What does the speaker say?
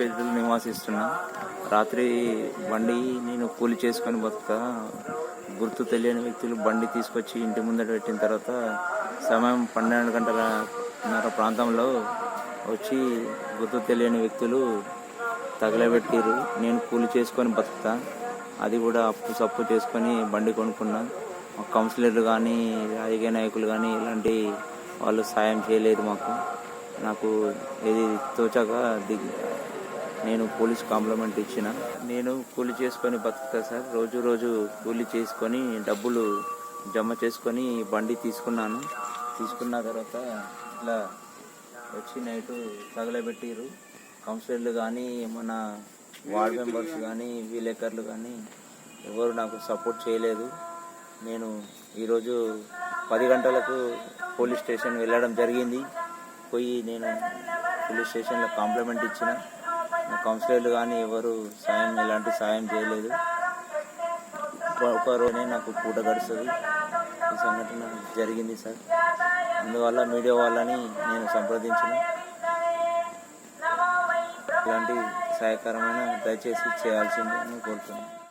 పెద్దలు నివాసిస్తున్నా. రాత్రి బండి నేను కూలి చేసుకొని బతుక గుర్తు తెలియని వ్యక్తులు బండి తీసుకొచ్చి ఇంటి ముందట పెట్టిన తర్వాత సమయం పన్నెండు గంటలన్నర ప్రాంతంలో వచ్చి గుర్తు తెలియని వ్యక్తులు తగలబెట్టిరు నేను కూలి చేసుకొని బతుకుతా. అది కూడా అప్పు సప్పు చేసుకొని బండి కొనుక్కున్నా. కౌన్సిలర్లు కానీ రాజకీయ నాయకులు కానీ ఇలాంటి వాళ్ళు సాయం చేయలేదు మాకు. నాకు ఇది తోచాక దిగ్ నేను పోలీస్ కాంప్లిమెంట్ ఇచ్చిన. నేను కూలి చేసుకొని బతుకుతా సార్. రోజు రోజు కూలి చేసుకొని డబ్బులు జమ చేసుకొని బండి తీసుకున్నాను. తీసుకున్న తర్వాత ఇట్లా వచ్చి నైట్ తగలబెట్టిరు కౌన్సిలర్లు కానీ మన వార్డ్ మెంబర్స్ కానీ విలేకరులు కానీ ఎవరు నాకు సపోర్ట్ చేయలేదు. నేను ఈరోజు పది గంటలకు పోలీస్ స్టేషన్ వెళ్ళడం జరిగింది. పోయి నేను పోలీస్ స్టేషన్లో కాంప్లిమెంట్ ఇచ్చిన. కౌన్సిలర్లు కానీ ఎవరు సాయం ఎలాంటి సాయం చేయలేదు. ఒక- నాకు పూట గడుస్తుంది. ఈ సంఘటన జరిగింది సార్. అందువల్ల మీడియా వాళ్ళని నేను సంప్రదించిన. ఇలాంటి సహాయకరమైన దయచేసి చేయాల్సిందని కోరుతున్నాను.